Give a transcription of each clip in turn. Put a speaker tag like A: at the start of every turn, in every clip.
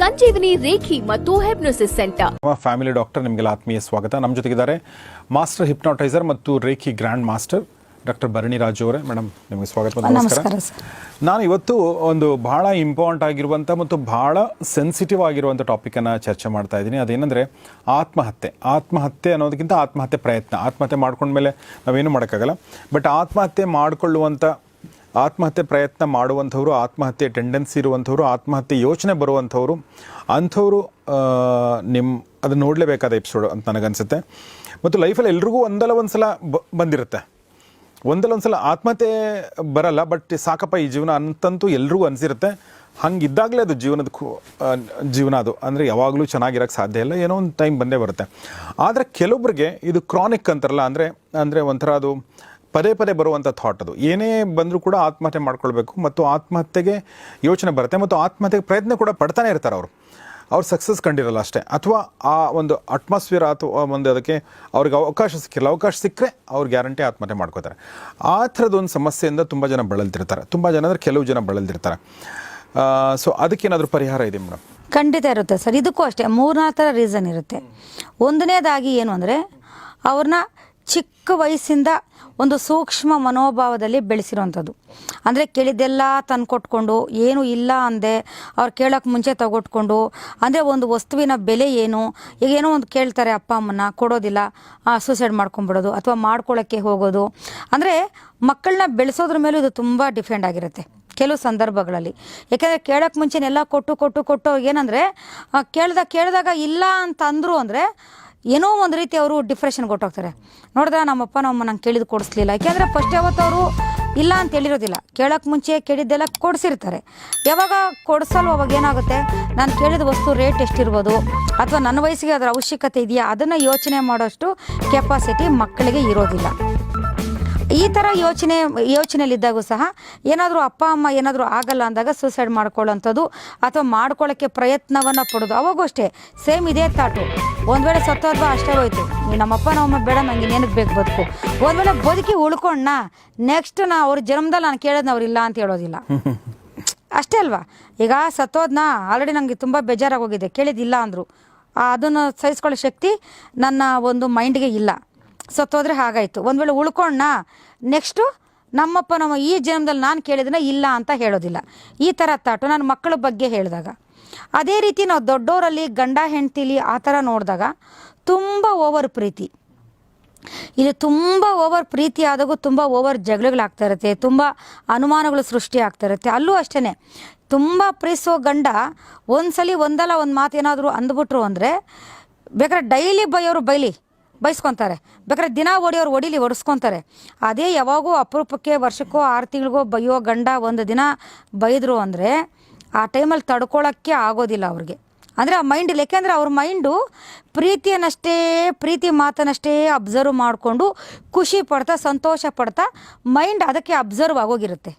A: ಸಂಜೀವಿನಿ reiki ಮತ್ತು hypnosis centre.
B: ನಮ್ಮ family doctor ನಿಮಗೆಲ್ಲ ಆತ್ಮೀಯ ಸ್ವಾಗತ. ನಮ್ಮ ಜೊತೆಗಿದ್ದಾರೆ ಮಾಸ್ಟರ್ ಹಿಪ್ನೋಟೈಸರ್ ಮತ್ತು reiki grand master doctor Bharani Raju ಅವರೇ. ಮೇಡಮ್ ನಿಮಗೆ ಸ್ವಾಗತ ನಮಸ್ಕಾರ. ನಾನು ಇವತ್ತು ಒಂದು ಬಹಳ ಇಂಪಾರ್ಟೆಂಟ್ ಆಗಿರುವಂಥ ಮತ್ತು ಬಹಳ ಸೆನ್ಸಿಟಿವ್ ಆಗಿರುವಂಥ ಟಾಪಿಕನ್ನು ಚರ್ಚೆ ಮಾಡ್ತಾ ಇದ್ದೀನಿ. ಅದೇನೆಂದರೆ ಆತ್ಮಹತ್ಯೆ. ಆತ್ಮಹತ್ಯೆ ಅನ್ನೋದಕ್ಕಿಂತ ಆತ್ಮಹತ್ಯೆ ಪ್ರಯತ್ನ. ಆತ್ಮಹತ್ಯೆ ಮಾಡ್ಕೊಂಡ್ಮೇಲೆ ನಾವೇನು ಮಾಡೋಕ್ಕಾಗಲ್ಲ. ಬಟ್ ಆತ್ಮಹತ್ಯೆ ಮಾಡಿಕೊಳ್ಳುವಂಥ ಆತ್ಮಹತ್ಯೆ ಪ್ರಯತ್ನ ಮಾಡುವಂಥವ್ರು, ಆತ್ಮಹತ್ಯೆ ಟೆಂಡೆನ್ಸಿ ಇರುವಂಥವ್ರು, ಆತ್ಮಹತ್ಯೆ ಯೋಚನೆ ಬರುವಂಥವ್ರು, ಅಂಥವ್ರು ನಿಮ್ಮ ಅದನ್ನು ನೋಡಲೇಬೇಕಾದ ಎಪಿಸೋಡ್ ಅಂತ ನನಗನ್ಸುತ್ತೆ. ಮತ್ತು ಲೈಫಲ್ಲಿ ಎಲ್ರಿಗೂ ಒಂದಲ್ಲ ಒಂದು ಸಲ ಬ, ಬಂದಿರುತ್ತೆ. ಒಂದಲ್ಲ ಒಂದು ಸಲ ಆತ್ಮಹತ್ಯೆ ಬರಲ್ಲ ಬಟ್ ಸಾಕಪ್ಪ ಈ ಜೀವನ ಅಂತಂತೂ ಎಲ್ರಿಗೂ ಅನಿಸಿರುತ್ತೆ. ಹಂಗಿದ್ದಾಗಲೇ ಅದು ಜೀವನದ ಜೀವನ ಅದು. ಅಂದರೆ ಯಾವಾಗಲೂ ಚೆನ್ನಾಗಿರೋಕ್ಕೆ ಸಾಧ್ಯ ಇಲ್ಲ, ಏನೋ ಒಂದು ಟೈಮ್ ಬಂದೇ ಬರುತ್ತೆ. ಆದರೆ ಕೆಲವೊಬ್ಬರಿಗೆ ಇದು ಕ್ರಾನಿಕ್ ಅಂತಾರಲ್ಲ, ಅಂದರೆ ಅಂದರೆ ಒಂಥರ ಅದು ಪದೇ ಪದೇ ಬರುವಂಥ ಥಾಟ್ ಅದು. ಏನೇ ಬಂದರೂ ಕೂಡ ಆತ್ಮಹತ್ಯೆ ಮಾಡ್ಕೊಳ್ಬೇಕು ಮತ್ತು ಆತ್ಮಹತ್ಯೆಗೆ ಯೋಚನೆ ಬರುತ್ತೆ ಮತ್ತು ಆತ್ಮಹತ್ಯೆಗೆ ಪ್ರಯತ್ನ ಕೂಡ ಪಡ್ತಾನೆ ಇರ್ತಾರೆ ಅವರು. ಅವ್ರು ಸಕ್ಸಸ್ ಕಂಡಿರಲ್ಲ ಅಷ್ಟೇ. ಅಥವಾ ಆ ಒಂದು ಅಟ್ಮಾಸ್ಫಿಯರ್ ಅಥವಾ ಒಂದು ಅದಕ್ಕೆ ಅವ್ರಿಗೆ ಅವಕಾಶ ಸಿಕ್ಕಿಲ್ಲ ಅವಕಾಶ ಸಿಕ್ಕರೆ ಅವ್ರು ಗ್ಯಾರಂಟಿ ಆತ್ಮಹತ್ಯೆ ಮಾಡ್ಕೋತಾರೆ ಆ ಥರದೊಂದು ಸಮಸ್ಯೆಯಿಂದ ತುಂಬ ಜನ ಬಳಲ್ತಿರ್ತಾರೆ. ತುಂಬ ಜನ ಅಂದರೆ ಕೆಲವು ಜನ ಬಳಲ್ತಿರ್ತಾರೆ. ಸೊ ಅದಕ್ಕೇನಾದರೂ ಪರಿಹಾರ ಇದೆ ಮೇಡಮ್
C: ಖಂಡಿತ ಇರುತ್ತೆ ಸರ್. ಇದಕ್ಕೂ ಅಷ್ಟೇ. ಮೂರ್ನಾಲ್ಕು ಥರ ರೀಸನ್ ಇರುತ್ತೆ. ಒಂದನೇದಾಗಿ ಏನು ಅಂದರೆ, ಅವ್ರನ್ನ ಚಿಕ್ಕ ವಯಸ್ಸಿಂದ ಒಂದು ಸೂಕ್ಷ್ಮ ಮನೋಭಾವದಲ್ಲಿ ಬೆಳೆಸಿರೋವಂಥದ್ದು. ಅಂದರೆ ಕೇಳಿದ್ದೆಲ್ಲ ತಂದು ಕೊಟ್ಕೊಂಡು ಏನು ಇಲ್ಲ ಅಂದೆ ಅವ್ರು ಕೇಳೋಕ್ಕೆ ಮುಂಚೆ ತಗೊಟ್ಕೊಂಡು, ಅಂದರೆ ಒಂದು ವಸ್ತುವಿನ ಬೆಲೆ ಏನು, ಈಗ ಏನೋ ಒಂದು ಕೇಳ್ತಾರೆ ಅಪ್ಪ ಅಮ್ಮನ ಕೊಡೋದಿಲ್ಲ ಸೂಸೈಡ್ ಮಾಡ್ಕೊಂಬಿಡೋದು ಅಥವಾ ಮಾಡ್ಕೊಳ್ಳೋಕ್ಕೆ ಹೋಗೋದು. ಅಂದರೆ ಮಕ್ಕಳನ್ನ ಬೆಳೆಸೋದ್ರ ಮೇಲೂ ಇದು ತುಂಬ ಡಿಫೆಂಡ್ ಆಗಿರುತ್ತೆ ಕೆಲವು ಸಂದರ್ಭಗಳಲ್ಲಿ. ಯಾಕೆಂದರೆ ಕೇಳೋಕ್ಕೆ ಮುಂಚೆನೆಲ್ಲ ಕೊಟ್ಟು ಕೊಟ್ಟು ಕೊಟ್ಟು ಏನಂದರೆ ಕೇಳ್ದಾಗ ಕೇಳಿದಾಗ ಇಲ್ಲ ಅಂತ ಅಂದರು ಅಂದರೆ ಏನೋ ಒಂದು ರೀತಿ ಅವರು ಡಿಪ್ರೆಷನ್ಗೆ ಹೊಟ್ಟೋಗ್ತಾರೆ ನೋಡಿದ್ರೆ ನಮ್ಮಪ್ಪ ನಮ್ಮಮ್ಮ ನಂಗೆ ಕೇಳಿದ್ದು ಕೊಡಿಸ್ಲಿಲ್ಲ. ಯಾಕೆಂದರೆ ಫಸ್ಟ್ ಯಾವತ್ತು ಅವರು ಇಲ್ಲ ಅಂತ ಹೇಳಿರೋದಿಲ್ಲ. ಕೇಳೋಕ್ಕೆ ಮುಂಚೆ ಕೇಳಿದ್ದೆಲ್ಲ ಕೊಡಿಸಿರ್ತಾರೆ. ಯಾವಾಗ ಕೊಡಿಸಲ್ವ ಅವಾಗ ಏನಾಗುತ್ತೆ? ನಾನು ಕೇಳಿದ ವಸ್ತು ರೇಟ್ ಎಷ್ಟಿರ್ಬೋದು? ಅಥವಾ ನನ್ನ ವಯಸ್ಸಿಗೆ ಅದರ ಅವಶ್ಯಕತೆ ಇದೆಯಾ? ಅದನ್ನು ಯೋಚನೆ ಮಾಡೋಷ್ಟು ಕೆಪಾಸಿಟಿ ಮಕ್ಕಳಿಗೆ ಇರೋದಿಲ್ಲ. ಈ ಥರ ಯೋಚನೆ, ಯೋಚನೆಯಲ್ಲಿದ್ದಾಗೂ ಸಹ ಏನಾದರೂ ಅಪ್ಪ, ಅಮ್ಮ ಏನಾದರೂ ಆಗಲ್ಲ ಅಂದಾಗ ಸೂಸೈಡ್ ಮಾಡ್ಕೊಳ್ಳೋಂಥದ್ದು ಅಥವಾ ಮಾಡ್ಕೊಳ್ಳೋಕ್ಕೆ ಪ್ರಯತ್ನವನ್ನು ಪಡೋದು. ಅವಾಗೂ ಅಷ್ಟೇ ಸೇಮ್ ಇದೇ ತಾಟು ಒಂದು ವೇಳೆ ಸತ್ತೋದ್ವಾ ಅಷ್ಟೇ ಹೋಯ್ತು. ನಮ್ಮಪ್ಪ ನಮ್ಮಮ್ಮ ಬೇಡ ನನಗೆ ನೆನಪು ಬೇಕು ಬದುಕು. ಒಂದು ವೇಳೆ ಬದುಕಿ ಉಳ್ಕೊಂಡ ನೆಕ್ಸ್ಟ್ ನಾ ಅವ್ರ ಜನ್ಮದಲ್ಲಿ ನಾನು ಕೇಳೋದು ಇಲ್ಲ ಅಂತ ಹೇಳೋದಿಲ್ಲ. ಅಷ್ಟೇ ಅಲ್ವಾ? ಈಗ ಸತ್ತೋದ್ನ ಆಲ್ರೆಡಿ ನನಗೆ ತುಂಬ ಬೇಜಾರಾಗೋಗಿದೆ ಕೇಳಿದಿಲ್ಲ ಅಂದರು. ಅದನ್ನು ಸಹಿಸ್ಕೊಳ್ಳೋ ಶಕ್ತಿ ನನ್ನ ಒಂದು ಮೈಂಡ್ಗೆ ಇಲ್ಲ. ಸತ್ತೋದ್ರೆ ಹಾಗಾಯಿತು. ಒಂದು ವೇಳೆ ಉಳ್ಕೊಂಡ ನೆಕ್ಸ್ಟು ನಮ್ಮಪ್ಪ ನಮ್ಮ ಈ ಜನ್ಮದಲ್ಲಿ ನಾನು ಕೇಳಿದ್ರೆ ಇಲ್ಲ ಅಂತ ಹೇಳೋದಿಲ್ಲ. ಈ ಥರ ತಾಟು ನನ್ನ ಮಕ್ಕಳ ಬಗ್ಗೆ ಹೇಳಿದಾಗ. ಅದೇ ರೀತಿ ನಾವು ದೊಡ್ಡವರಲ್ಲಿ ಗಂಡ, ಹೆಂಡ್ತಿಲಿ ಆ ಥರ ನೋಡಿದಾಗ ತುಂಬ ಓವರ್ ಪ್ರೀತಿ. ಇಲ್ಲಿ ತುಂಬ ಓವರ್ ಪ್ರೀತಿ ಆದಾಗೂ ತುಂಬ ಓವರ್ ಜಗಳಗಳಾಗ್ತಾ ಇರುತ್ತೆ, ತುಂಬ ಅನುಮಾನಗಳು ಸೃಷ್ಟಿ ಆಗ್ತಾ ಇರುತ್ತೆ. ಅಲ್ಲೂ ಅಷ್ಟೇ ತುಂಬ ಪ್ರೀಸೋ ಗಂಡ ಒಂದ್ಸಲಿ ಒಂದಲ್ಲ ಒಂದು ಮಾತು ಏನಾದರೂ ಅಂದ್ಬಿಟ್ರು ಅಂದರೆ, ಬೇಕಾದ್ರೆ ಡೈಲಿ ಬೈಯೋರು ಬೈಲಿ. ಬೈಸ್ಕೊತಾರೆ ಬೇಕಾದ್ರೆ ದಿನ ಓಡಿಯೋರು ಓಡಿಲಿ ಒಡಿಸ್ಕೊತಾರೆ ಅದೇ ಯಾವಾಗೋ ಅಪರೂಪಕ್ಕೆ ವರ್ಷಕ್ಕೋ ಆರು ತಿಂಗಳಿಗೋ ಬೈಯೋ ಗಂಡ ಒಂದು ದಿನ ಬೈದರು ಅಂದರೆ ಆ ಟೈಮಲ್ಲಿ ತಡ್ಕೊಳ್ಳೋಕ್ಕೆ ಆಗೋದಿಲ್ಲ ಅವ್ರಿಗೆ. ಅಂದರೆ ಆ ಮೈಂಡ್ ಯಾಕೆಂದರೆ ಅವ್ರ ಮೈಂಡು ಪ್ರೀತಿಯನ್ನಷ್ಟೇ, ಪ್ರೀತಿ ಮಾತನ್ನಷ್ಟೇ ಅಬ್ಸರ್ವ್ ಮಾಡಿಕೊಂಡು ಖುಷಿ ಪಡ್ತಾ, ಸಂತೋಷ ಪಡ್ತಾ ಮೈಂಡ್ ಅದಕ್ಕೆ ಅಬ್ಸರ್ವ್ ಆಗೋಗಿರುತ್ತೆ.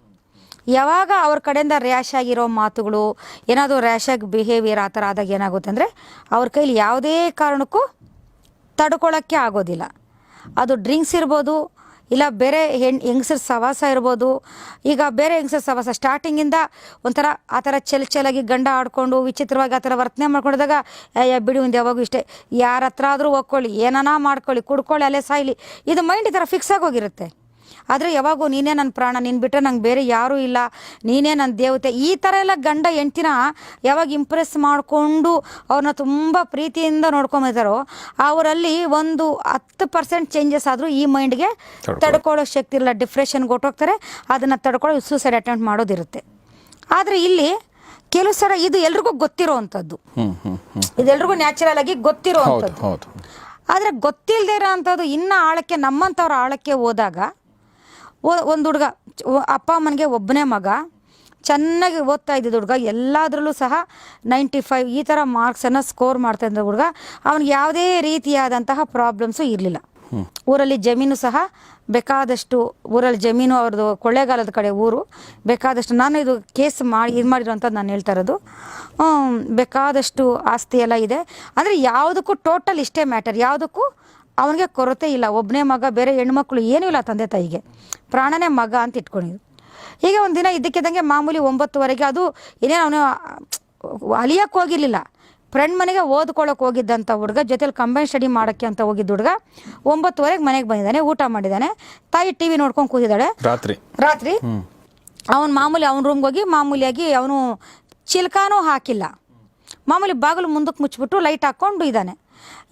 C: ಯಾವಾಗ ಅವ್ರ ಕಡೆಯಿಂದ ರ್ಯಾಶ್ ಆಗಿರೋ ಮಾತುಗಳು, ಏನಾದರೂ ರ್ಯಾಶ್ ಆಗಿ ಬಿಹೇವಿಯರ್ ಆ ಥರ ಆದಾಗ ಏನಾಗುತ್ತೆ ಅಂದರೆ ಅವ್ರ ಕೈಲಿ ಯಾವುದೇ ಕಾರಣಕ್ಕೂ ತಡ್ಕೊಳ್ಳೋಕ್ಕೆ ಆಗೋದಿಲ್ಲ. ಅದು ಡ್ರಿಂಕ್ಸ್ ಇರ್ಬೋದು, ಇಲ್ಲ ಬೇರೆ ಹೆಣ್, ಹೆಂಗಸರ ಸವಾಸ ಇರ್ಬೋದು. ಈಗ ಬೇರೆ ಹೆಂಗಸರ ಸವಾಸ ಸ್ಟಾರ್ಟಿಂಗಿಂದ ಒಂಥರ ಆ ಥರ ಚೆಲ್ ಚೆಲಾಗಿ ಗಂಡ ಆಡ್ಕೊಂಡು, ವಿಚಿತ್ರವಾಗಿ ಆ ಥರ ವರ್ತನೆ ಮಾಡ್ಕೊಂಡಿದಾಗ ಅಯ್ಯ ಬಿಡಿ ಒಂದು ಯಾವಾಗೂ ಇಷ್ಟೇ. ಯಾರ ಹತ್ರ ಆದರೂ ಹೋಗ್ಕೊಳ್ಳಿ ಏನಾನ ಮಾಡ್ಕೊಳ್ಳಿ, ಕುಡ್ಕೊಳ್ಳಿ, ಅಲ್ಲೇ ಸಾಯ್ಲಿ. ಇದು ಮೈಂಡ್ ಈ ಥರ ಫಿಕ್ಸ್ ಆಗೋಗಿರುತ್ತೆ ಆದರೆ ಯಾವಾಗೂ ನೀನೇ ನನ್ನ ಪ್ರಾಣ ನೀನು ಬಿಟ್ಟರೆ ನಂಗೆ ಬೇರೆ ಯಾರೂ ಇಲ್ಲ. ನೀನೇ ನನ್ನ ದೇವತೆ. ಈ ಥರ ಎಲ್ಲ ಗಂಡ ಹೆಂಡ್ತಿನ ಯಾವಾಗ ಇಂಪ್ರೆಸ್ ಮಾಡಿಕೊಂಡು ಅವ್ರನ್ನ ತುಂಬ ಪ್ರೀತಿಯಿಂದ ನೋಡ್ಕೊಂಬಿದ್ದಾರೋ ಅವರಲ್ಲಿ ಒಂದು ಹತ್ತು ಪರ್ಸೆಂಟ್ ಚೇಂಜಸ್ ಆದರೂ ಈ ಮೈಂಡ್ಗೆ ತಡ್ಕೊಳ್ಳೋ ಶಕ್ತಿ ಇಲ್ಲ. ಡಿಪ್ರೆಷನ್ ಹೊಟ್ಟೋಗ್ತಾರೆ ಅದನ್ನು ತಡ್ಕೊಳ್ಳೋ ಸೂಸೈಡ್ ಅಟೆಂಪ್ಟ್ ಮಾಡೋದಿರುತ್ತೆ. ಆದರೆ ಇಲ್ಲಿ ಕೆಲವು ಸಲ ಇದು ಎಲ್ರಿಗೂ ಗೊತ್ತಿರೋವಂಥದ್ದು. ಇದೆಲ್ರಿಗೂ ನ್ಯಾಚುರಲ್ ಆಗಿ ಗೊತ್ತಿರೋವಂಥದ್ದು. ಆದರೆ ಗೊತ್ತಿಲ್ಲದೆ ಇರೋ ಅಂಥದ್ದು ಇನ್ನೂ ಆಳಕ್ಕೆ ನಮ್ಮಂಥವ್ರ ಆಳಕ್ಕೆ ಹೋದಾಗ ಒಂದು ಹುಡುಗ ಅಪ್ಪ ಅಮ್ಮನಿಗೆ ಒಬ್ಬನೇ ಮಗ ಚೆನ್ನಾಗಿ ಓದ್ತಾ ಇದ್ದಿದ್ದ ಹುಡುಗ ಎಲ್ಲದರಲ್ಲೂ ಸಹ ನೈಂಟಿ ಫೈವ್ ಈ ಥರ ಮಾರ್ಕ್ಸನ್ನು ಸ್ಕೋರ್ ಮಾಡ್ತಾ ಇದ್ದ ಹುಡುಗ ಅವನಿಗೆ ಯಾವುದೇ ರೀತಿಯಾದಂತಹ ಪ್ರಾಬ್ಲಮ್ಸು ಇರಲಿಲ್ಲ. ಊರಲ್ಲಿ ಜಮೀನು ಸಹ ಬೇಕಾದಷ್ಟು ಊರಲ್ಲಿ ಜಮೀನು ಅವ್ರದ್ದು ಕೊಳ್ಳೇಗಾಲದ ಕಡೆ ಊರು ಬೇಕಾದಷ್ಟು ನಾನು ಇದು ಕೇಸ್ ಮಾಡಿ ಇದು ಮಾಡಿರೋಂಥದ್ದು ನಾನು ಹೇಳ್ತಾ ಇರೋದು. ಬೇಕಾದಷ್ಟು ಆಸ್ತಿ ಎಲ್ಲ ಇದೆ. ಅಂದರೆ ಯಾವುದಕ್ಕೂ ಟೋಟಲ್ ಇಷ್ಟೇ ಮ್ಯಾಟರ್ ಯಾವುದಕ್ಕೂ ಅವನಿಗೆ ಕೊರತೆ ಇಲ್ಲ. ಒಬ್ಬನೇ ಮಗ ಬೇರೆ ಹೆಣ್ಮಕ್ಳು ಏನೂ ಇಲ್ಲ ತಂದೆ ತಾಯಿಗೆ. ಪ್ರಾಣನೇ ಮಗ ಅಂತ ಇಟ್ಕೊಂಡಿದ್ರು. ಹೀಗೆ ಒಂದು ದಿನ ಇದ್ದಕ್ಕಿದ್ದಂಗೆ ಮಾಮೂಲಿ ಒಂಬತ್ತುವರೆಗೆ ಅದು ಏನೇನು ಅವನು ಅಲಿಯಕ್ಕೆ ಹೋಗಿರಲಿಲ್ಲ. ಫ್ರೆಂಡ್ ಮನೆಗೆ ಓದ್ಕೊಳ್ಳೋಕೆ ಹೋಗಿದ್ದಂಥ ಹುಡುಗ ಜೊತೆಲಿ ಕಂಬೈನ್ ಸ್ಟಡಿ ಮಾಡೋಕ್ಕೆ ಅಂತ ಹೋಗಿದ್ದ ಹುಡುಗ ಒಂಬತ್ತುವರೆಗೆ ಮನೆಗೆ ಬಂದಿದ್ದಾನೆ ಊಟ ಮಾಡಿದ್ದಾನೆ. ತಾಯಿ ಟಿ ವಿ ನೋಡ್ಕೊಂಡು ಕೂತಿದ್ದಾಳೆ.
B: ರಾತ್ರಿ.
C: ರಾತ್ರಿ. ಅವನು ಮಾಮೂಲಿ ಅವನ ರೂಮ್ಗೆ ಹೋಗಿ ಮಾಮೂಲಿಯಾಗಿ ಅವನು ಚಿಲ್ಕಾನೂ ಹಾಕಿಲ್ಲ. ಮಾಮೂಲಿ ಬಾಗಿಲು ಮುಂದಕ್ಕೆ ಮುಚ್ಚಿಬಿಟ್ಟು ಲೈಟ್ ಹಾಕ್ಕೊಂಡು ಇದ್ದಾನೆ.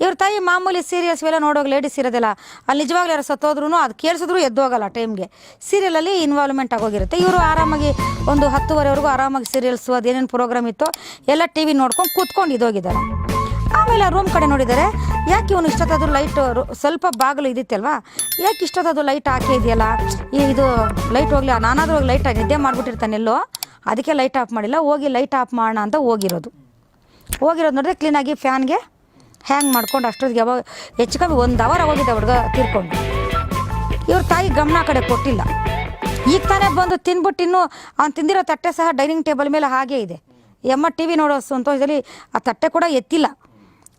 C: ಇವ್ರ ತಾಯಿ ಮಾಮೂಲಿ ಸೀರಿಯಲ್ಸ್ ಎಲ್ಲ ನೋಡೋಕೆ ಲೇಡೀಸ್ ಇರೋದಿಲ್ಲ. ಅಲ್ಲಿ ನಿಜವಾಗ್ಲೂ ಯಾರು ಸತ್ತೋದ್ರೂ ಅದು ಕೇಳಿಸಿದ್ರು ಎದ್ದೋಗಲ್ಲ ಟೈಮ್ಗೆ ಸೀರಿಯಲಲ್ಲಿ ಇನ್ವಾಲ್ವ್ಮೆಂಟ್ ಆಗೋಗಿರುತ್ತೆ. ಇವರು ಆರಾಮಾಗಿ ಒಂದು ಹತ್ತುವರೆವರೆಗೂ ಆರಾಮಾಗಿ ಸೀರಿಯಲ್ಸು ಅದೇನೇನು ಪ್ರೋಗ್ರಾಮ್ ಇತ್ತು ಎಲ್ಲ ಟಿ ವಿ ನೋಡ್ಕೊಂಡು ಕೂತ್ಕೊಂಡು ಇದೋಗಿದ್ದಾರೆ ಆಮೇಲೆ ರೂಮ್ ಕಡೆ ನೋಡಿದ್ದಾರೆ ಯಾಕೆ ಇವನು ಇಷ್ಟೊತ್ತಾದ್ರೂ ಲೈಟ್ ಸ್ವಲ್ಪ ಬಾಗಿಲು ಇದಿತ್ತಲ್ವಾ? ಯಾಕೆ ಇಷ್ಟೊತ್ತಾದ್ರೂ ಲೈಟ್ ಹಾಕೇ ಇದೆಯಲ್ಲ? ಇದು ಲೈಟ್ ಹೋಗ್ಲಿ, ನಾನಾದ್ರೂ ಹೋಗಿ ಲೈಟ್ ನಿದ್ದೆ ಮಾಡ್ಬಿಟ್ಟಿರ್ತಾನೆ ಎಲ್ಲೋ. ಅದಕ್ಕೆ ಲೈಟ್ ಆಫ್ ಮಾಡಿಲ್ಲ. ಹೋಗಿ ಲೈಟ್ ಆಫ್ ಮಾಡೋಣ ಅಂತ ಹೋಗಿರೋದು. ಹೋಗಿರೋದು ನೋಡಿದ್ರೆ ಕ್ಲೀನಾಗಿ ಫ್ಯಾನ್ಗೆ ಹ್ಯಾಂಗ್ ಮಾಡ್ಕೊಂಡು ಅಷ್ಟೊತ್ತಿಗೆ ಯಾವಾಗ ಹೆಚ್ಚು ಕಮ್ಮಿ ಒಂದು ಅವರ್ ಹೋಗಿದ್ದ ಹುಡುಗ ತೀರ್ಕೊಂಡು. ಇವ್ರ ತಾಯಿ ಗಮನ ಕಡೆ ಕೊಟ್ಟಿಲ್ಲ. ಈಗ ತಾನೇ ಬಂದು ತಿನ್ಬಿಟ್ಟು ಇನ್ನೂ ಅವ್ನು ತಿಂದಿರೋ ತಟ್ಟೆ ಸಹ ಡೈನಿಂಗ್ ಟೇಬಲ್ ಮೇಲೆ ಹಾಗೇ ಇದೆ. ಎಮ್ಮ ಟಿ ವಿ ನೋಡೋ ಸಂತೋಷದಲ್ಲಿ ಆ ತಟ್ಟೆ ಕೂಡ ಎತ್ತಿಲ್ಲ.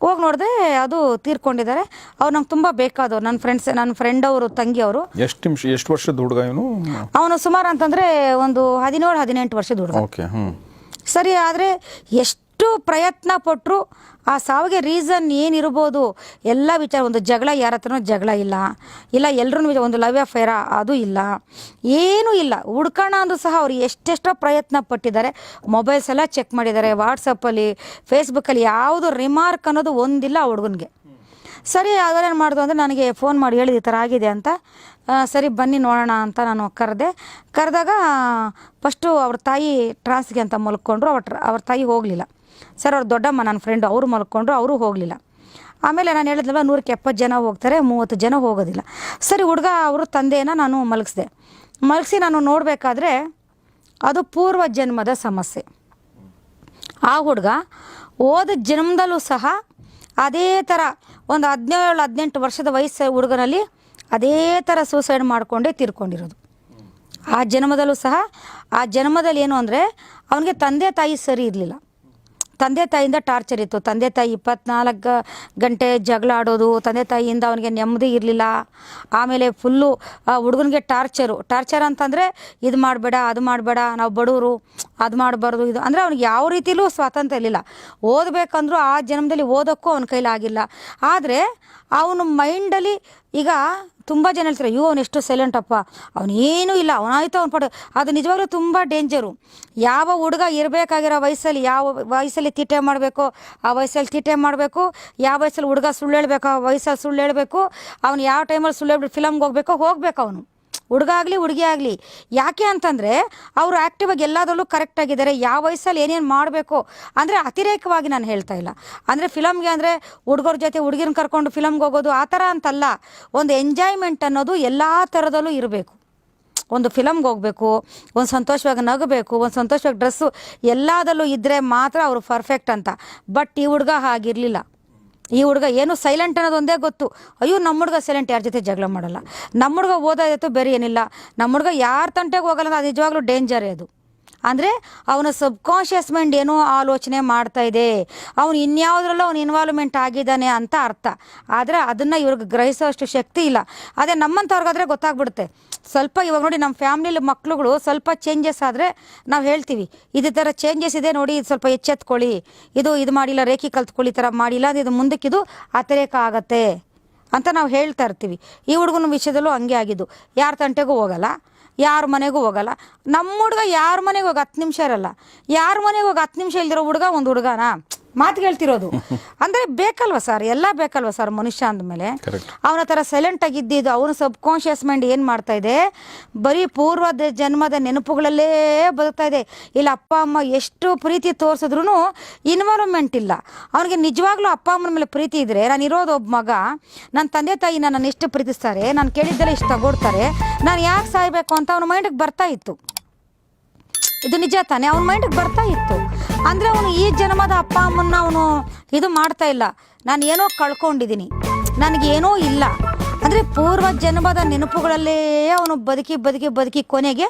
C: ಹೋಗಿ ನೋಡಿದೆ ಅದು ತೀರ್ಕೊಂಡಿದ್ದಾರೆ. ಅವ್ರು ನಂಗೆ ತುಂಬ ಬೇಕಾದವ್ರು ನನ್ನ ಫ್ರೆಂಡ್ಸ್ ನನ್ನ ಫ್ರೆಂಡ್ ಅವರು ತಂಗಿ ಅವರು.
B: ಎಷ್ಟು ನಿಮಿಷ ಎಷ್ಟು ವರ್ಷದ ಹುಡುಗ ಇವನು?
C: ಅವನು ಸುಮಾರು ಅಂತಂದರೆ ಒಂದು ಹದಿನೇಳು ಹದಿನೆಂಟು ವರ್ಷದ ಹುಡುಗ.
B: ಓಕೆ
C: ಸರಿ ಆದರೆ ಎಷ್ಟು ಪ್ರಯತ್ನ ಪಟ್ಟರು ಆ ಸಾವಿಗೆ ರೀಸನ್ ಏನಿರ್ಬೋದು? ಎಲ್ಲ ವಿಚಾರ, ಒಂದು ಜಗಳ, ಯಾರ ಹತ್ರನೂ ಜಗಳ ಇಲ್ಲ. ಇಲ್ಲ ಎಲ್ಲರೂ ಒಂದು ಲವ್ ಅಫೇರ ಅದು ಇಲ್ಲ. ಏನೂ ಇಲ್ಲ. ಹುಡ್ಕೋಣ ಅಂದರೂ ಸಹ ಅವ್ರು ಎಷ್ಟೆಷ್ಟೋ ಪ್ರಯತ್ನ ಪಟ್ಟಿದ್ದಾರೆ. ಮೊಬೈಲ್ಸ್ ಎಲ್ಲ ಚೆಕ್ ಮಾಡಿದ್ದಾರೆ. ವಾಟ್ಸಪ್ಪಲ್ಲಿ ಫೇಸ್ಬುಕ್ಕಲ್ಲಿ ಯಾವುದು ರಿಮಾರ್ಕ್ ಅನ್ನೋದು ಒಂದಿಲ್ಲ ಆ ಹುಡುಗನಿಗೆ. ಸರಿ ಅದೇನು ಮಾಡ್ದು ಅಂದರೆ ನನಗೆ ಫೋನ್ ಮಾಡಿ ಹೇಳಿದ ಈ ಥರ ಆಗಿದೆ ಅಂತ. ಸರಿ, ಬನ್ನಿ ನೋಡೋಣ ಅಂತ ನಾನು ಕರೆದೆ. ಕರೆದಾಗ ಫಸ್ಟು ಅವ್ರ ತಾಯಿ ಟ್ರಾನ್ಸ್ಗೆ ಅಂತ ಮಲ್ಕೊಂಡ್ರು. ಅವ್ರ ಅವ್ರ ತಾಯಿ ಹೋಗಲಿಲ್ಲ. ಸರ್, ಅವ್ರ ದೊಡ್ಡಮ್ಮ, ನನ್ನ ಫ್ರೆಂಡು ಅವರು ಮಲ್ಕೊಂಡ್ರು, ಅವರು ಹೋಗಲಿಲ್ಲ. ಆಮೇಲೆ ನಾನು ಹೇಳಿದ್ನಲ್ಲ, ನೂರಕ್ಕೆ ಎಪ್ಪತ್ತು ಜನ ಹೋಗ್ತಾರೆ, ಮೂವತ್ತು ಜನ ಹೋಗೋದಿಲ್ಲ. ಸರಿ, ಹುಡುಗ ಅವರು ತಂದೆಯನ್ನು ನಾನು ಮಲಗಿಸ್ದೆ. ಮಲಗಿಸಿ ನಾನು ನೋಡಬೇಕಾದ್ರೆ ಅದು ಪೂರ್ವ ಜನ್ಮದ ಸಮಸ್ಯೆ. ಆ ಹುಡುಗ ಹೋದ ಜನ್ಮದಲ್ಲೂ ಸಹ ಅದೇ ಥರ ಒಂದು ಹದಿನೇಳು, ಹದಿನೆಂಟು ವರ್ಷದ ವಯಸ್ಸು ಹುಡುಗನಲ್ಲಿ ಅದೇ ಥರ ಸೂಸೈಡ್ ಮಾಡಿಕೊಂಡೇ ತೀರ್ಕೊಂಡಿರೋದು. ಆ ಜನ್ಮದಲ್ಲೂ ಸಹ, ಆ ಜನ್ಮದಲ್ಲಿ ಏನು ಅಂದರೆ, ಅವನಿಗೆ ತಂದೆ ತಾಯಿ ಸರಿ ಇರಲಿಲ್ಲ. ತಂದೆ ತಾಯಿಯಿಂದ ಟಾರ್ಚರ್ ಇತ್ತು. ತಂದೆ ತಾಯಿ ಇಪ್ಪತ್ನಾಲ್ಕು ಗಂಟೆ ಜಗಳ ಆಡೋದು, ತಂದೆ ತಾಯಿಯಿಂದ ಅವನಿಗೆ ನೆಮ್ಮದಿ ಇರಲಿಲ್ಲ. ಆಮೇಲೆ ಫುಲ್ಲು ಹುಡುಗನಿಗೆ ಟಾರ್ಚರು. ಟಾರ್ಚರ್ ಅಂತಂದರೆ ಇದು ಮಾಡಬೇಡ, ಅದು ಮಾಡಬೇಡ, ನಾವು ಬಡವರು ಅದು ಮಾಡಬಾರ್ದು, ಇದು ಅಂದರೆ ಅವ್ನಿಗೆ ಯಾವ ರೀತಿಲೂ ಸ್ವಾತಂತ್ರ್ಯ ಇರಲಿಲ್ಲ. ಓದಬೇಕಂದ್ರೂ ಆ ಜನ್ಮದಲ್ಲಿ ಓದೋಕ್ಕೂ ಅವನ ಕೈಲಾಗಿಲ್ಲ. ಆದರೆ ಅವನ ಮೈಂಡಲ್ಲಿ ಈಗ ತುಂಬ ಜನ ಹೇಳ್ತಾರೆ, ಅಯ್ಯೋ, ಅವನು ಎಷ್ಟು ಸೈಲೆಂಟ್ ಅಪ್ಪ. ಅವನೇನೂ ಇಲ್ಲ. ಅವನಾಯ್ತು ಅವ್ನು ಪಡ. ಅದು ನಿಜವಾಗ್ಲೂ ತುಂಬ ಡೇಂಜರು ಯಾವ ಹುಡುಗ ಇರಬೇಕಾಗಿರೋ ವಯಸ್ಸಲ್ಲಿ, ಯಾವ ವಯಸ್ಸಲ್ಲಿ ತಿಟ್ಟೆ ಮಾಡಬೇಕು, ಆ ವಯಸ್ಸಲ್ಲಿ ತಿಟ್ಟೆ ಮಾಡಬೇಕು. ಯಾವ ವಯಸ್ಸಲ್ಲಿ ಹುಡುಗ ಸುಳ್ಳು ಹೇಳಬೇಕು, ಆ ವಯಸ್ಸಲ್ಲಿ ಸುಳ್ಳು ಹೇಳಬೇಕು. ಅವ್ನು ಯಾವ ಟೈಮಲ್ಲಿ ಸುಳ್ಳು ಹೇಳ್ಬಿಟ್ಟು ಫಿಲಮ್ಗೆ ಹೋಗ್ಬೇಕೋ, ಹೋಗ್ಬೇಕು ಅವನು. ಹುಡುಗ ಆಗಲಿ ಹುಡುಗಿ ಆಗಲಿ ಯಾಕೆ ಅಂತಂದರೆ ಅವರು ಆ್ಯಕ್ಟಿವಾಗಿ ಎಲ್ಲದರಲ್ಲೂ ಕರೆಕ್ಟ್ ಆಗಿದ್ದಾರೆ. ಯಾವ ವಯಸ್ಸಲ್ಲಿ ಏನೇನು ಮಾಡಬೇಕು. ಅಂದರೆ ಅತಿರೇಕವಾಗಿ ನಾನು ಹೇಳ್ತಾ ಇಲ್ಲ. ಅಂದರೆ ಫಿಲಮ್ಗೆ ಅಂದರೆ ಹುಡುಗರ ಜೊತೆ ಹುಡುಗಿನ ಕರ್ಕೊಂಡು ಫಿಲಮ್ಗೆ ಹೋಗೋದು ಆ ಥರ ಅಂತಲ್ಲ. ಒಂದು ಎಂಜಾಯ್ಮೆಂಟ್ ಅನ್ನೋದು ಎಲ್ಲ ಥರದಲ್ಲೂ ಇರಬೇಕು. ಒಂದು ಫಿಲಮ್ಗೆ ಹೋಗಬೇಕು, ಒಂದು ಸಂತೋಷವಾಗಿ ನಗಬೇಕು, ಒಂದು ಸಂತೋಷವಾಗಿ ಡ್ರೆಸ್ಸು ಎಲ್ಲದಲ್ಲೂ ಇದ್ದರೆ ಮಾತ್ರ ಅವರು ಪರ್ಫೆಕ್ಟ್ ಅಂತ. ಬಟ್ ಈ ಹುಡುಗ ಹಾಗಿರಲಿಲ್ಲ. ಈ ಹುಡುಗ ಏನು ಸೈಲೆಂಟ್ ಅನ್ನೋದು ಒಂದೇ ಗೊತ್ತು. ಅಯ್ಯೋ ನಮ್ಮ ಹುಡುಗ ಸೈಲೆಂಟ್ ಯಾರ ಜೊತೆ ಜಗಳ ಮಾಡಲ್ಲ. ನಮ್ಮ ಹುಡುಗ ಓದೋದಿತ್ತು, ಬೇರೆ ಏನಿಲ್ಲ. ನಮ್ಮ ಹುಡುಗ ಯಾರ ತಂಟೆಗೆ ಹೋಗಲ್ಲ ಅದು ನಿಜವಾಗ್ಲೂ ಡೇಂಜರೇ ಅದು. ಅಂದರೆ ಅವನ ಸಬ್ಕಾನ್ಷಿಯಸ್ ಮೈಂಡ್ ಏನೋ ಆಲೋಚನೆ ಮಾಡ್ತಾ ಇದೆ. ಅವನು ಇನ್ಯಾವುದ್ರಲ್ಲೂ ಅವನು ಇನ್ವಾಲ್ವ್ಮೆಂಟ್ ಆಗಿದ್ದಾನೆ ಅಂತ ಅರ್ಥ. ಆದರೆ ಅದನ್ನು ಇವ್ರಿಗೆ ಗ್ರಹಿಸೋಷ್ಟು ಶಕ್ತಿ ಇಲ್ಲ. ಅದೇ ನಮ್ಮಂಥವ್ರಿಗಾದ್ರೆ ಗೊತ್ತಾಗ್ಬಿಡುತ್ತೆ. ಸ್ವಲ್ಪ ಇವಾಗ ನೋಡಿ ನಮ್ಮ ಫ್ಯಾಮ್ಲಿಲಿ ಮಕ್ಳುಗಳು ಸ್ವಲ್ಪ ಚೇಂಜಸ್ ಆದರೆ ನಾವು ಹೇಳ್ತೀವಿ, ಇದೇ ಥರ ಚೇಂಜಸ್ ಇದೆ ನೋಡಿ, ಇದು ಸ್ವಲ್ಪ ಎಚ್ಚೆತ್ಕೊಳ್ಳಿ. ಇದು ಇದು ಮಾಡಿಲ್ಲ, ರೇಖೆ ಕಲ್ತ್ಕೊಳ್ಳಿ ಈ ಥರ ಮಾಡಿಲ್ಲ ಇದು ಮುಂದಕ್ಕಿದು ಅತಿರೇಕ ಆಗತ್ತೆ. ಅಂತ ನಾವು ಹೇಳ್ತಾ ಇರ್ತೀವಿ. ಈ ಹುಡುಗನ ವಿಷಯದಲ್ಲೂ ಹಂಗೆ ಆಗಿದ್ದು. ಯಾರ ತಂಟೆಗೂ ಹೋಗಲ್ಲ. ಯಾರ ಮನೆಗೂ ಹೋಗಲ್ಲ. ನಮ್ಮ ಹುಡುಗ ಯಾರ ಮನೆಗೆ ಹೋಗಿ ಹತ್ತು ನಿಮಿಷ ಇರಲ್ಲ. ಯಾರ ಮನೆಗೆ ಹೋಗಿ ಹತ್ತು ನಿಮಿಷ ಇಲ್ದಿರೋ ಹುಡುಗ ಒಂದು ಹುಡುಗನ? ಮಾತು ಹೇಳ್ತಿರೋದು. ಅಂದ್ರೆ ಬೇಕಲ್ವ ಸರ್ ಎಲ್ಲ ಬೇಕಲ್ವ ಸರ್ ಮನುಷ್ಯ ಅಂದಮೇಲೆ. ಅವನ ತರ ಸೈಲೆಂಟ್ ಆಗಿದ್ದಿದ್ದು ಅವನ ಸಬ್ಕಾನ್ಷಿಯಸ್ ಮೈಂಡ್ ಏನು ಮಾಡ್ತಾ ಇದೆ? ಬರೀ ಪೂರ್ವದ ಜನ್ಮದ ನೆನಪುಗಳಲ್ಲೇ ಬದುಕ್ತಾ ಇದೆ. ಇಲ್ಲ ಅಪ್ಪ ಅಮ್ಮ ಎಷ್ಟು ಪ್ರೀತಿ ತೋರಿಸಿದ್ರು ಇನ್ವಾಲ್ವ್ಮೆಂಟ್ ಇಲ್ಲ. ಅವನಿಗೆ ನಿಜವಾಗ್ಲೂ ಅಪ್ಪ ಅಮ್ಮನ ಮೇಲೆ ಪ್ರೀತಿ ಇದ್ರೆ ನಾನು ಇರೋದು ಒಬ್ಬ ಮಗ ನನ್ನ ತಂದೆ ತಾಯಿ ನನ್ನ ಎಷ್ಟು ಪ್ರೀತಿಸ್ತಾರೆ ನಾನು ಕೇಳಿದ್ದೆಲ್ಲ ಇಷ್ಟು ತಗೊಡ್ತಾರೆ ನಾನು ಯಾಕೆ ಸಾಯ್ಬೇಕು ಅಂತ ಅವನ ಮೈಂಡಿಗೆ ಬರ್ತಾ ಇತ್ತು. ಇದು ನಿಜ ತಾನೆ. ಅವನ ಮೈಂಡಿಗೆ ಬರ್ತಾ ಇತ್ತು. ಅಂದರೆ ಅವನು ಈ ಜನ್ಮದ ಅಪ್ಪ, ಅಮ್ಮನ್ನ ಅವನು ಇದು ಮಾಡ್ತಾ ಇಲ್ಲ. ನಾನು ಏನೋ ಕಳ್ಕೊಂಡಿದ್ದೀನಿ ನನಗೇನೋ ಇಲ್ಲ. ಅಂದರೆ ಪೂರ್ವ ಜನ್ಮದ ನೆನಪುಗಳಲ್ಲೇ ಅವನು ಬದುಕಿ ಬದುಕಿ ಬದುಕಿ ಕೊನೆಗೆ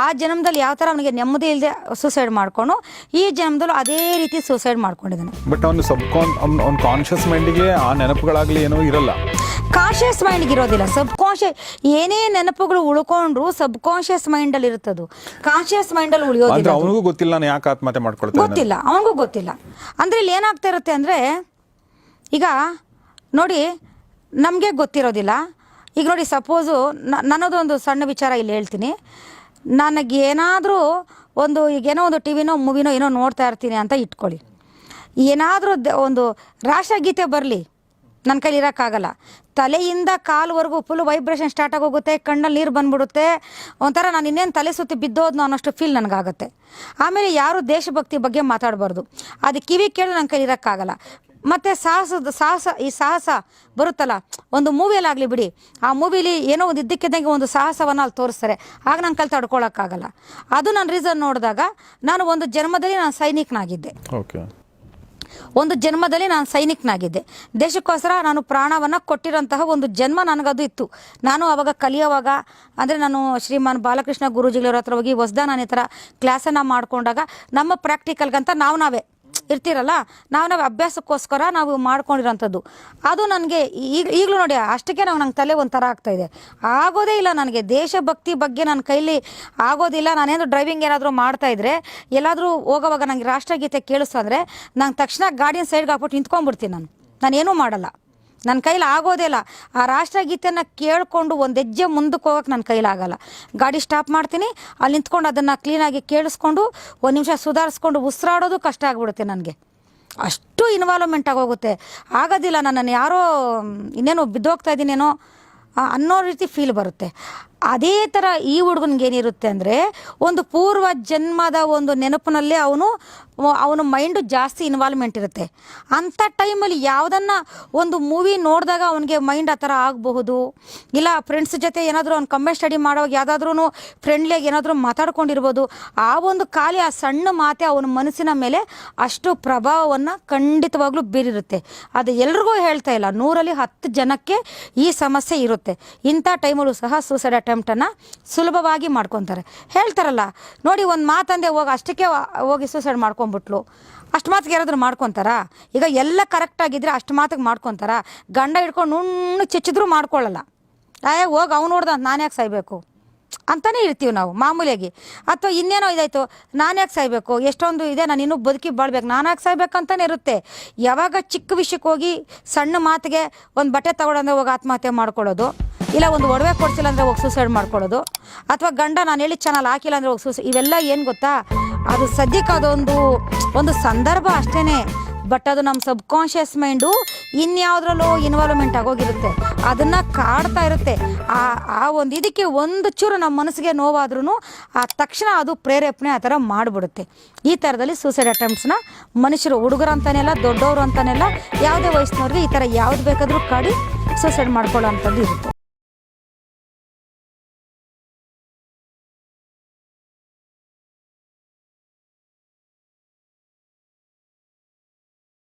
C: ಆ ಜನ್ಮದಲ್ಲಿ ಯಾವ ಥರ ಅವನಿಗೆ ನೆಮ್ಮದಿ ಇಲ್ಲದೆ ಸೂಸೈಡ್ ಮಾಡ್ಕೊಂಡು ಈ ಜನ್ಮದಲ್ಲೂ ಅದೇ ರೀತಿ ಸೂಸೈಡ್ ಮಾಡ್ಕೊಂಡಿದ್ದಾನೆ.
B: ಬಟ್ ಅವನು ಸಬ್ ಕಾನ್ ಅವ್ನ ಕಾನ್ಷಿಯಸ್ ಮೈಂಡಿಗೆ ಆ ನೆನಪುಗಳಾಗಲಿ ಏನೋ ಇರಲ್ಲ.
C: ಕಾನ್ಷಿಯಸ್ ಮೈಂಡ್ಗೆ ಇರೋದಿಲ್ಲ. ಸಬ್ ಕಾನ್ಷಿಯಸ್ ಏನೇ ನೆನಪುಗಳು ಉಳ್ಕೊಂಡ್ರು ಸಬ್ ಕಾನ್ಷಿಯಸ್ ಮೈಂಡಲ್ಲಿ ಇರುತ್ತದು ಕಾನ್ಷಿಯಸ್ ಮೈಂಡಲ್ಲಿ ಉಳಿಯೋದಿಲ್ಲ.
B: ಅವನಿಗೂ ಗೊತ್ತಿಲ್ಲ ನಾನು ಯಾಕೆ ಆತ್ಮಹತ್ಯೆ ಮಾಡ್ಕೊಳ್ತೀನಿ
C: ಗೊತ್ತಿಲ್ಲ. ಅವನಿಗೂ ಗೊತ್ತಿಲ್ಲ. ಅಂದರೆ ಇಲ್ಲಿ ಏನಾಗ್ತಾ ಇರುತ್ತೆ ಅಂದರೆ ಈಗ ನೋಡಿ ನಮಗೆ ಗೊತ್ತಿರೋದಿಲ್ಲ. ಈಗ ನೋಡಿ ಸಪೋಸು ನನ್ನದೊಂದು ಸಣ್ಣ ವಿಚಾರ ಇಲ್ಲಿ ಹೇಳ್ತೀನಿ. ನನಗೇನಾದರೂ ಒಂದು ಈಗೇನೋ ಒಂದು ಟಿ ವಿನೋ ಮೂವಿನೋ ಏನೋ ನೋಡ್ತಾ ಇರ್ತೀನಿ ಅಂತ ಇಟ್ಕೊಳ್ಳಿ. ಏನಾದರೂ ಒಂದು ರಾಷ್ಟ್ರಗೀತೆ ಬರಲಿ. ನನ್ನ ಕೈಲಿ ಇರೋಕ್ಕಾಗಲ್ಲ. ತಲೆಯಿಂದ ಕಾಲ್ವರೆಗೂ ಫುಲ್ ವೈಬ್ರೇಷನ್ ಸ್ಟಾರ್ಟ್ ಆಗೋಗುತ್ತೆ, ಕಣ್ಣಲ್ಲಿ ನೀರು ಬಂದ್ಬಿಡುತ್ತೆ. ಒಂಥರ ನಾನು ಇನ್ನೇನು ತಲೆ ಸುತ್ತಿ ಬಿದ್ದೋದ್ನೋ ಅನ್ನೋಷ್ಟು ಫೀಲ್ ನನಗಾಗುತ್ತೆ. ಆಮೇಲೆ ಯಾರು ದೇಶಭಕ್ತಿ ಬಗ್ಗೆ ಮಾತಾಡಬಾರ್ದು. ಅದು ಕಿವಿ ಕೇಳಿ ನನ್ನ ಕೈಲಿ ಇರೋಕ್ಕಾಗಲ್ಲ. ಮತ್ತು ಸಾಹಸದ ಸಾಹಸ ಈ ಸಾಹಸ ಬರುತ್ತಲ್ಲ? ಒಂದು ಮೂವಿಯಲ್ಲಾಗಲಿ ಬಿಡಿ. ಆ ಮೂವಿಲಿ ಏನೋ ಒಂದು ಇದ್ದಕ್ಕಿದ್ದಂಗೆ ಒಂದು ಸಾಹಸವನ್ನು ಅಲ್ಲಿ ತೋರಿಸ್ತಾರೆ. ಆಗ ನಾನು ಕಲ್ ತಡ್ಕೊಳಕ್ಕಾಗಲ್ಲ ಅದು ನಾನು ರೀಸನ್ ನೋಡಿದಾಗ ನಾನು ಒಂದು ಜನ್ಮದಲ್ಲಿ ನಾನು ಸೈನಿಕನಾಗಿದ್ದೆ.
B: ಓಕೆ.
C: ಒಂದು ಜನ್ಮದಲ್ಲಿ ನಾನು ಸೈನಿಕನಾಗಿದ್ದೆ. ದೇಶಕ್ಕೋಸ್ಕರ ನಾನು ಪ್ರಾಣವನ್ನು ಕೊಟ್ಟಿರೋಂತಹ ಒಂದು ಜನ್ಮ ನನಗದು ಇತ್ತು. ನಾನು ಅವಾಗ ಕಲಿಯೋವಾಗ ಅಂದರೆ ನಾನು ಶ್ರೀಮಾನ್ ಬಾಲಕೃಷ್ಣ ಗುರೂಜಿಗಳವ್ರ ಹತ್ರ ಹೋಗಿ ಹೊಸ್ದ ನಾನು ಈ ಥರ ಕ್ಲಾಸನ್ನು ಮಾಡಿಕೊಂಡಾಗ ನಮ್ಮ ಪ್ರಾಕ್ಟಿಕಲ್ಗಂತ ನಾವು ನಾವೇ. ಇರ್ತಿರಲ್ಲ, ನಾವು ನಾವು ಅಭ್ಯಾಸಕ್ಕೋಸ್ಕರ ನಾವು ಮಾಡ್ಕೊಂಡಿರೋಂಥದ್ದು. ಅದು ನನಗೆ ಈಗ ಈಗಲೂ ನೋಡಿ, ಅಷ್ಟಕ್ಕೆ ನಾವು ನಂಗೆ ತಲೆ ಒಂಥರ ಆಗ್ತಾಯಿದೆ ಆಗೋದೇ ಇಲ್ಲ ನನಗೆ, ದೇಶಭಕ್ತಿ ಬಗ್ಗೆ ನನ್ನ ಕೈಲಿ ಆಗೋದಿಲ್ಲ. ನಾನೇನು ಡ್ರೈವಿಂಗ್ ಏನಾದರೂ ಮಾಡ್ತಾ ಇದ್ರೆ, ಎಲ್ಲಾದರೂ ಹೋಗೋವಾಗ ನನಗೆ ರಾಷ್ಟ್ರಗೀತೆ ಕೇಳಿಸ್ತಂದರೆ ನಂಗೆ ತಕ್ಷಣ ಗಾಡಿನ ಸೈಡ್ಗೆ ಹಾಕ್ಬಿಟ್ಟು ನಿಂತ್ಕೊಂಡ್ಬಿಡ್ತೀನಿ ನಾನು. ನಾನೇನೂ ಮಾಡಲ್ಲ. ನನ್ನ ಕೈಲಿ ಆಗೋದೇ ಇಲ್ಲ. ಆ ರಾಷ್ಟ್ರಗೀತೆನ ಕೇಳಿಕೊಂಡು ಒಂದು ಹೆಜ್ಜೆ ಮುಂದಕ್ಕೆ ಹೋಗೋಕೆ ನನ್ನ ಕೈಲಾಗಲ್ಲ ಗಾಡಿ ಸ್ಟಾಪ್ ಮಾಡ್ತೀನಿ. ಅಲ್ಲಿ ನಿಂತ್ಕೊಂಡು ಅದನ್ನು ಕ್ಲೀನಾಗಿ ಕೇಳಿಸ್ಕೊಂಡು ಒಂದು ನಿಮಿಷ ಸುಧಾರಿಸ್ಕೊಂಡು ಉಸಿರಾಡೋದು ಕಷ್ಟ ಆಗಿಬಿಡುತ್ತೆ ನನಗೆ. ಅಷ್ಟು ಇನ್ವಾಲ್ವ್ಮೆಂಟ್ ಆಗೋಗುತ್ತೆ ಆಗೋದಿಲ್ಲ ನನ್ನನ್ನು ಯಾರೋ, ಇನ್ನೇನು ಬಿದ್ದೋಗ್ತಾ ಇದ್ದೀನೇನೋ ಅನ್ನೋ ರೀತಿ ಫೀಲ್ ಬರುತ್ತೆ. ಅದೇ ಥರ ಈ ಹುಡುಗನಿಗೇನಿರುತ್ತೆ ಅಂದರೆ ಒಂದು ಪೂರ್ವ ಜನ್ಮದ ಒಂದು ನೆನಪಿನಲ್ಲೇ ಅವನು, ಅವನ ಮೈಂಡು ಜಾಸ್ತಿ ಇನ್ವಾಲ್ವ್ಮೆಂಟ್ ಇರುತ್ತೆ. ಅಂಥ ಟೈಮಲ್ಲಿ ಯಾವುದನ್ನು ಒಂದು ಮೂವಿ ನೋಡಿದಾಗ ಅವನಿಗೆ ಮೈಂಡ್ ಆ ಥರ ಆಗಬಹುದು. ಇಲ್ಲ ಫ್ರೆಂಡ್ಸ್ ಜೊತೆ ಏನಾದರೂ ಅವ್ನು ಕಮ್ಮೆ ಸ್ಟಡಿ ಮಾಡುವಾಗ ಯಾವುದಾದ್ರೂ ಫ್ರೆಂಡ್ಲಿಯಾಗಿ ಏನಾದರೂ ಮಾತಾಡ್ಕೊಂಡಿರ್ಬೋದು. ಆ ಒಂದು ಖಾಲಿ, ಆ ಸಣ್ಣ ಮಾತೆ ಅವನ ಮನಸ್ಸಿನ ಮೇಲೆ ಅಷ್ಟು ಪ್ರಭಾವವನ್ನು ಖಂಡಿತವಾಗ್ಲೂ ಬೀರಿರುತ್ತೆ. ಅದು ಎಲ್ರಿಗೂ ಹೇಳ್ತಾ ಇಲ್ಲ, ನೂರಲ್ಲಿ ಹತ್ತು ಜನಕ್ಕೆ ಈ ಸಮಸ್ಯೆ ಇರುತ್ತೆ. ಇಂಥ ಟೈಮಲ್ಲೂ ಸಹ ಸೂಸೈಡ್ ಅಟೆಂಪ್ಟನ್ನು ಸುಲಭವಾಗಿ ಮಾಡ್ಕೊತಾರೆ. ಹೇಳ್ತಾರಲ್ಲ, ನೋಡಿ ಒಂದು ಮಾತಂದೆ ಹೋಗಿ ಅಷ್ಟಕ್ಕೆ ಹೋಗಿ ಸೂಸೈಡ್ ಮಾಡ್ಕೊಂಬಿಟ್ಲು ಅಷ್ಟು ಮಾತಿಗೆ ಯಾರಾದರೂ ಮಾಡ್ಕೊತಾರ? ಈಗ ಎಲ್ಲ ಕರೆಕ್ಟಾಗಿದ್ದರೆ ಅಷ್ಟು ಮಾತಿಗೆ ಮಾಡ್ಕೊತಾರ? ಗಂಡ ಹಿಡ್ಕೊಂಡು ನುಣ್ಣು ಚಚ್ಚಿದ್ರೂ ಮಾಡ್ಕೊಳ್ಳಲ್ಲ ಆಯ್, ಹೋಗಿ ಅವ್ನು ನೋಡ್ದ ನಾನು ಯಾಕೆ ಸಾಯ್ಬೇಕು? ಅಂತಲೇ ಇರ್ತೀವಿ ನಾವು, ಮಾಮೂಲಿಯಾಗಿ. ಅಥವಾ ಇನ್ನೇನೋ ಇದಾಯಿತು, ನಾನು ಯಾಕೆ ಸಾಯ್ಬೇಕು? ಎಷ್ಟೊಂದು ಇದೆ, ನಾನು ಇನ್ನೂ ಬದುಕಿ ಬಾಳ್ಬೇಕು. ನಾನು ಯಾಕೆ ಸಾಯ್ಬೇಕಂತಾನೆ ಇರುತ್ತೆ. ಯಾವಾಗ ಚಿಕ್ಕ ವಿಷಯಕ್ಕೆ ಹೋಗಿ ಸಣ್ಣ ಮಾತಿಗೆ ಒಂದು ಬಟ್ಟೆ ತಗೊಳಂದ್ರೆ ಹೋಗಿ ಆತ್ಮಹತ್ಯೆ ಮಾಡ್ಕೊಳ್ಳೋದು. ಇಲ್ಲ, ಒಂದು ಒಡವೆ ಕೊಡಿಸಿಲ್ಲ ಅಂದರೆ ಹೋಗಿ ಸೂಸೈಡ್ ಮಾಡ್ಕೊಳ್ಳೋದು. ಅಥವಾ ಗಂಡ ನಾನು ಹೇಳಿ ಚಾನಲ್ ಹಾಕಿಲ್ಲ ಅಂದರೆ ಹೋಗಿ ಸೂಸ ಇವೆಲ್ಲ ಏನು ಗೊತ್ತಾ? ಅದು ಸದ್ಯಕ್ಕೆ ಅದೊಂದು, ಒಂದು ಸಂದರ್ಭ ಅಷ್ಟೇ ಬಟ್ ಅದು ನಮ್ಮ ಸಬ್ ಕಾನ್ಷಿಯಸ್ ಮೈಂಡು ಇನ್ಯಾವುದ್ರಲ್ಲೋ ಇನ್ವಾಲ್ವ್ಮೆಂಟ್ ಆಗೋಗಿರುತ್ತೆ. ಅದನ್ನು ಕಾಡ್ತಾ ಇರುತ್ತೆ. ಆ ಆ ಒಂದು ಇದಕ್ಕೆ ಒಂದು ಚೂರು ನಮ್ಮ ಮನಸ್ಸಿಗೆ ನೋವಾದ್ರೂ ಆ ತಕ್ಷಣ ಅದು ಪ್ರೇರೇಪಣೆ ಆ ಥರ ಮಾಡಿಬಿಡುತ್ತೆ. ಈ ಥರದಲ್ಲಿ ಸೂಸೈಡ್ ಅಟೆಂಪ್ಟ್ಸ್ನ ಮನುಷ್ಯರು ಹುಡುಗರು ಅಂತಾನೆಲ್ಲ ದೊಡ್ಡವರು ಅಂತಾನೆಲ್ಲ ಯಾವುದೇ ವಯಸ್ಸಿನವ್ರಿಗೆ ಈ ಥರ ಯಾವ್ದು ಬೇಕಾದರೂ ಕಾಡಿ ಸೂಸೈಡ್ ಮಾಡ್ಕೊಳ್ಳೋ ಅಂಥದ್ದು ಇರುತ್ತೆ.